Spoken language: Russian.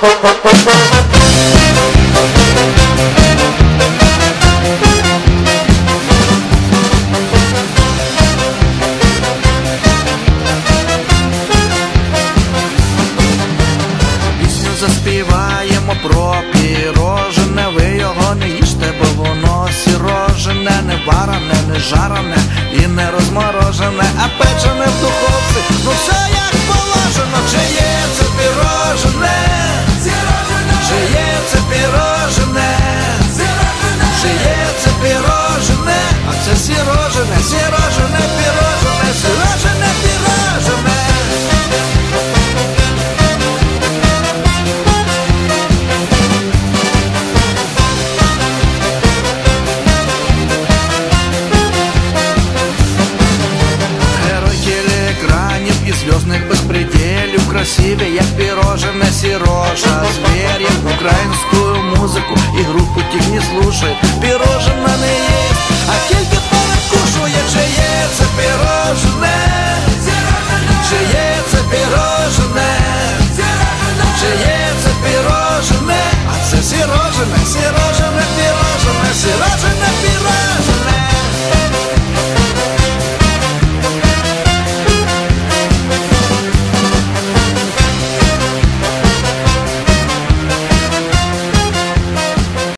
Пісню заспіваємо про пірожене, ви його не їжте, бо воно сірожене, не варене, не жарене і не розморожене, а сірожене, сірожене, пірожене, сірожене, пірожене. Герой телеекранів і зв'язних безпределів Красиві, як пірожене сірожа Зверів українську музику і групу тих не слушає Пірожена